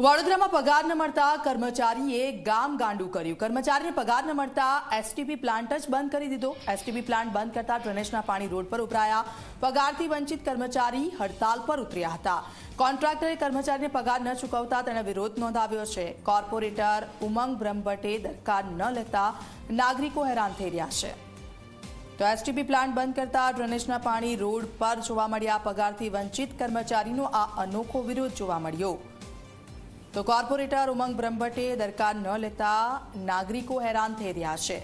વડોદરામાં પગાર ન મળતા કર્મચારીએ ગામ ગાંડું કર્યું. કર્મચારીને પગાર ન મળતા એસટીપી પ્લાન્ટ જ બંધ કરી દીધો. એસટીપી પ્લાન્ટ બંધ કરતા ડ્રેનેજના પાણી રોડ પર ઉભરાયા. પગારથી વંચિત કર્મચારી હડતાલ પર ઉતર્યા હતા. કોન્ટ્રાક્ટરે કર્મચારીને પગાર ન ચૂકવતા તેણે વિરોધ નોંધાવ્યો છે. કોર્પોરેટર ઉમંગ બ્રહ્મભટ્ટે દરકાર ન લેતા નાગરિકો હેરાન થઈ રહ્યા છે. તો એસટીપી પ્લાન્ટ બંધ કરતા ડ્રેનેજના પાણી રોડ પર જોવા મળ્યા. પગારથી વંચિત કર્મચારીનો આ અનોખો વિરોધ જોવા મળ્યો. તો કોર્પોરેટર ઉમંગ બ્રહ્મભટ્ટે દરકાર ન લેતા નાગરિકો હેરાન થઈ રહ્યા છે.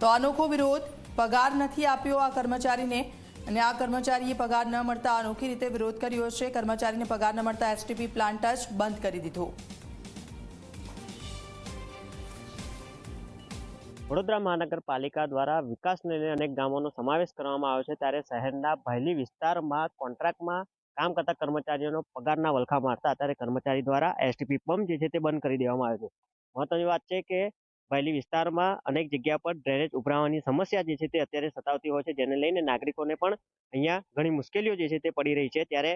તો અનોખો વિરોધ પગાર નથી આપ્યો આ કર્મચારીને અને આ કર્મચારીએ પગાર ન મળતા અનોખી રીતે વિરોધ કર્યો છે. કર્મચારીને પગાર ન મળતા એસટીપી પ્લાન્ટ જ બંધ કરી દીધો. વડોદરા મહાનગરપાલિકા દ્વારા વિકાસને અનેક ગામોનો સમાવેશ કરવામાં આવ્યો છે. ત્યારે શહેરના ભાયલી વિસ્તારમાં કોન્ટ્રાક્ટમાં કામ કરતા કર્મચારીઓનો પગારના વલખા મારતા અત્યારે કર્મચારી દ્વારા એસટીપી પંપ જે છે તે બંધ કરી દેવામાં આવ્યો છે. મહત્વની વાત છે કે ભાયલી વિસ્તારમાં અનેક જગ્યા પર ડ્રેનેજ ઉભરાવાની સમસ્યા જે છે તે અત્યારે સતાવતી હોય છે, જેને લઈને નાગરિકોને પણ અહીંયા ઘણી મુશ્કેલીઓ જે છે તે પડી રહી છે. ત્યારે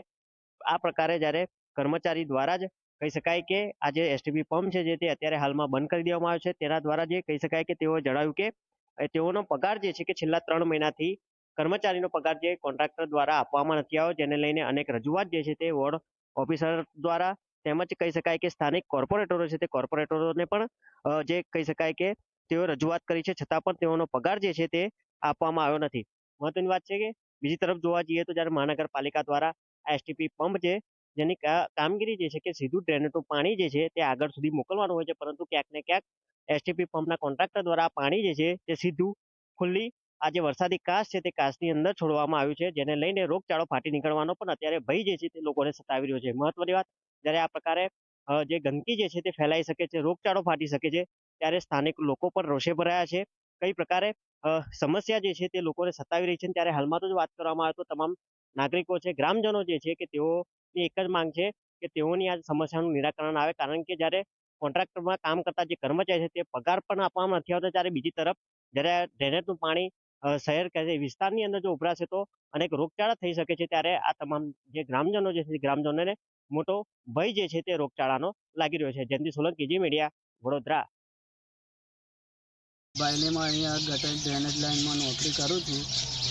આ પ્રકારે જ્યારે કર્મચારી દ્વારા જ કહી શકાય કે આ જે એસટીપી પંપ છે જે તે અત્યારે હાલમાં બંધ કરી દેવામાં આવ્યો છે, તેના દ્વારા જે કહી શકાય કે તેઓએ જણાવ્યું કે તેઓનો પગાર જે છે કે છેલ્લા ત્રણ મહિનાથી કર્મચારીનો પગાર જે કોન્ટ્રાક્ટર દ્વારા આપવામાં નથી આવ્યો, જેને લઈને અનેક રજૂઆત જે છે તે વોર્ડ ઓફિસર દ્વારા તેમજ કહી શકાય કે સ્થાનિક કોર્પોરેટરો છે તે કોર્પોરેટરોને પણ જે કહી શકાય કે તેઓ રજૂઆત કરી છે, છતાં પણ તેઓનો પગાર જે છે તે આપવામાં આવ્યો નથી. મહત્વની વાત છે કે બીજી તરફ જોવા જઈએ તો જ્યારે મહાનગરપાલિકા દ્વારા એસટીપી પંપ છે, જેની કામગીરી જે છે કે સીધું ડ્રેનેજનું પાણી જે છે તે આગળ સુધી મોકલવાનું હોય છે, પરંતુ ક્યાંક ને ક્યાંક એસટીપી પંપના કોન્ટ્રાક્ટર દ્વારા પાણી જે છે તે સીધું ખુલ્લી આ જે વરસાદી કાશ છે તે કાશની અંદર છોડવામાં આવ્યું છે, જેને લઈને રોગચાળો ફાટી નીકળવાનો પણ અત્યારે ભય જે છે તે લોકોને સતાવી રહ્યો છે. મહત્વની વાત, જ્યારે આ પ્રકારે જે ગંદકી જે છે તે ફેલાઈ શકે છે, રોગચાળો ફાટી શકે છે, ત્યારે સ્થાનિક લોકો પણ રોષે ભરાયા છે. કઈ પ્રકારે સમસ્યા જે છે તે લોકોને સતાવી રહી છે ત્યારે હાલમાં તો જ વાત કરવામાં આવે તો તમામ નાગરિકો છે, ગ્રામજનો જે છે કે તેઓની એક જ માંગ છે કે તેઓની આ સમસ્યાનું નિરાકરણ આવે. કારણ કે જ્યારે કોન્ટ્રાક્ટરમાં કામ કરતા જે કર્મચારી છે તે પગાર પણ આપવામાં નથી આવતો, ત્યારે બીજી તરફ જ્યારે ડ્રેનેજનું પાણી શહેર કે વિસ્તારની અંદર જો ઉભરાશે તો અનેક રોગચાળા થઈ શકે છે. ત્યારે આ તમામ જે ગ્રામજનો જે છે ગ્રામજનોને મોટો ભય જે છે, તે રોગચાળાનો લાગી રહ્યો છે. જયંતિ સોલંકી, જી મીડિયા, વડોદરા. બાયલીમાં અહીંયા ગટર ડ્રેનેજ લાઇનમાં નોકરી કરું છું.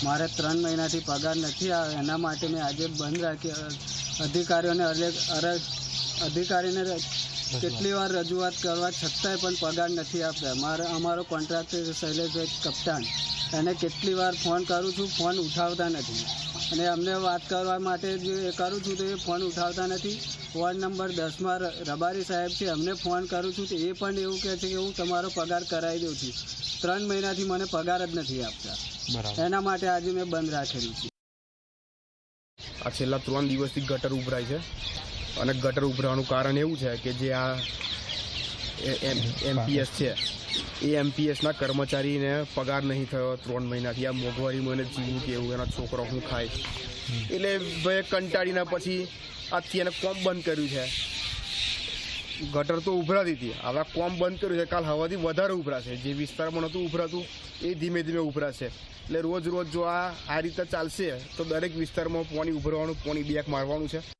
મારે ત્રણ મહિનાથી પગાર નથી આવ્યો એના માટે મેં આજે બંધ રાખી. અધિકારીઓને અરજ- અધિકારીને કેટલી વાર રજૂઆત કરવા છતાંય પણ પગાર નથી આપતા. મારે, અમારો કોન્ટ્રાક્ટર શૈલેષભાઈ કપ્તાન. એને કેટલી વાર ફોન કરું છું ફોન ઉઠાવતા નથી. અને અમને વાત કરવા માટે જે કરું છું તો એ ફોન ઉઠાવતા નથી. વોર્ડ નંબર દસમાં રબારી સાહેબ છે અમને ફોન કરું છું તો એ પણ એવું કહે છે કે હું તમારો પગાર કરાવી દઉં છું. ત્રણ મહિનાથી મને પગાર જ નથી આપતા. એના માટે આજે મેં બંધ રાખેલું છે. આ છેલ્લા ત્રણ દિવસથી ગટર ઉભરાય છે. અને ગટર ઉભરાવાનું કારણ એવું છે કે જે આ એમપીએસ છે. એમપીએસના કર્મચારીને પગાર નહીં થયો ત્રણ મહિનાથી. આ મોંઘવારી મને જીવું કેવું એના છોકરો શું ખાય. એટલે ભાઈ કંટાળીને પછી આજથી એને કોમ બંધ કર્યું છે. ગટર તો ઉભરાતી હતી. હવે કોમ બંધ કર્યું છે. કાલ હવાથી વધારે ઉભરાશે. જે વિસ્તારમાં નહોતું ઉભરાતું, એ ધીમે ધીમે ઉભરાશે. એટલે રોજ રોજ જો આ આ રીતે ચાલશે, તો દરેક વિસ્તારમાં પોણી ઉભરવાનું, પોણી બેક મારવાનું છે.